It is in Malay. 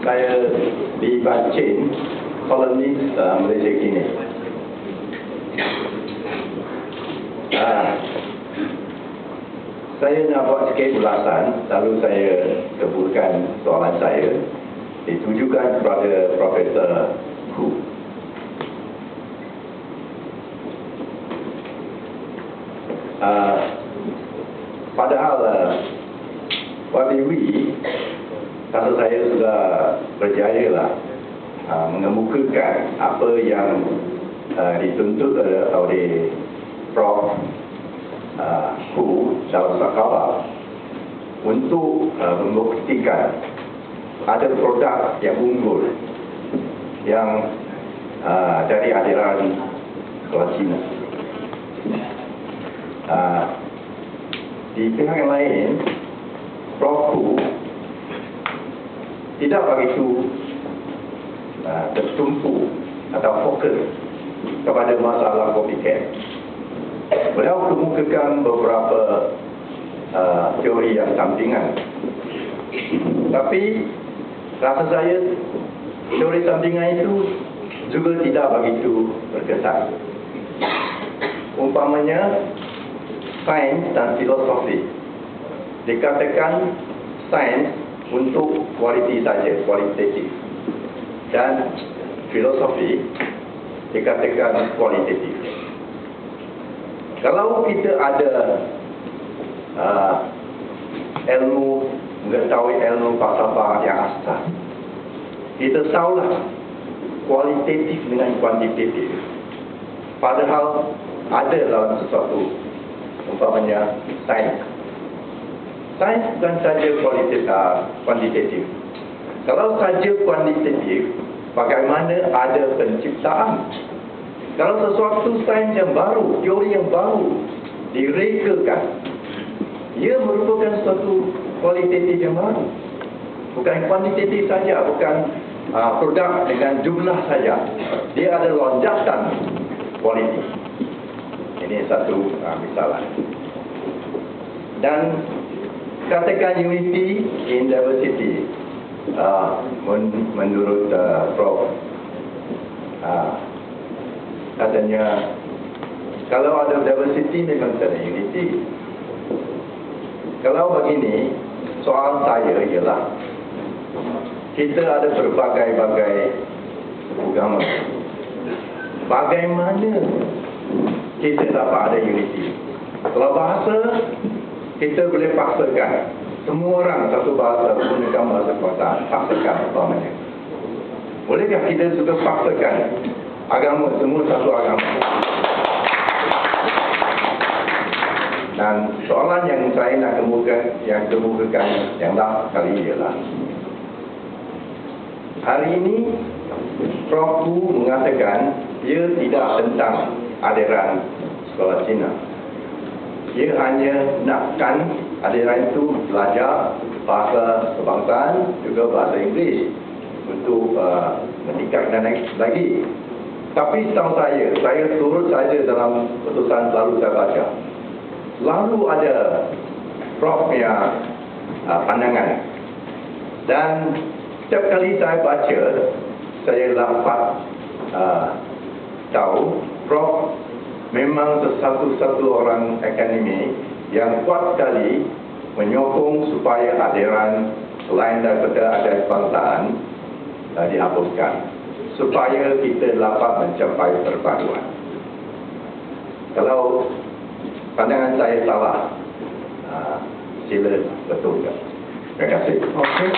saya di Bacin, koloni uh, Malaysia kini. Ah, saya nak buat sikit ulasan, lalu saya keburkan soalan saya ditujukan kepada Profesor Hu. Uh, padahal uh, Wabiwi kata saya sudah berjaya lah uh, mengemukakan apa yang uh, dituntut oleh, Prof. Uh, Hu dalam Sakala untuk uh, membuktikan ada produk yang unggul yang uh, dari aliran sekolah Cina. Uh, di pihak yang lain, Prof. Hu tidak begitu uh, tertumpu atau fokus kepada masalah copycat. Beliau kemukakan beberapa uh, teori yang sampingan. Tapi rasa saya teori sampingan itu juga tidak begitu berkesan. Umpamanya sains dan filosofi dikatakan sains untuk kualiti saja, kualitatif. Dan filosofi dikatakan kualitatif. Kalau kita ada uh, ilmu mengetahui ilmu falsafah yang asal, kita tahulah kualitatif dengan kuantitatif. Padahal ada dalam sesuatu umpamanya sains. Sains bukan saja uh, kuantitatif. Kalau saja kuantitatif, bagaimana ada penciptaan? Kalau sesuatu sains yang baru, teori yang baru direkakan, ia merupakan suatu kualitatif yang baru. Bukan kuantitatif saja, bukan uh, produk dengan jumlah saja. Dia ada lonjakan kualiti. Ini satu uh, misalan. Dan katakan unity in diversity uh, men menurut uh, Prof. Uh, katanya kalau ada diversity memang ada unity. Kalau begini, soal saya ialah kita ada berbagai-bagai agama. Bagaimana kita dapat ada unity? Kalau bahasa, kita boleh paksakan. Semua orang satu bahasa menggunakan bahasa kuasa, paksakan umpamanya. Bolehkah kita juga paksakan agama semua satu agama? Dan soalan yang saya nak kemukakan, yang kemukakan yang last kali ialah Hari ini Prof. Wu mengatakan ia tidak tentang aliran sekolah Cina. Ia hanya nakkan aliran itu belajar bahasa kebangsaan juga bahasa Inggeris untuk uh, meningkatkan lagi. Tapi setahu saya, saya turut saja dalam putusan selalu saya baca. Lalu ada Prof punya uh, pandangan. Dan setiap kali saya baca, saya dapat uh, tahu Prof memang satu-satu orang akademi yang kuat sekali menyokong supaya adiran selain daripada ada kebangsaan uh, dihapuskan supaya kita dapat mencapai perpaduan. Kalau pandangan saya salah, uh, sila betulkan. Terima kasih. Okey.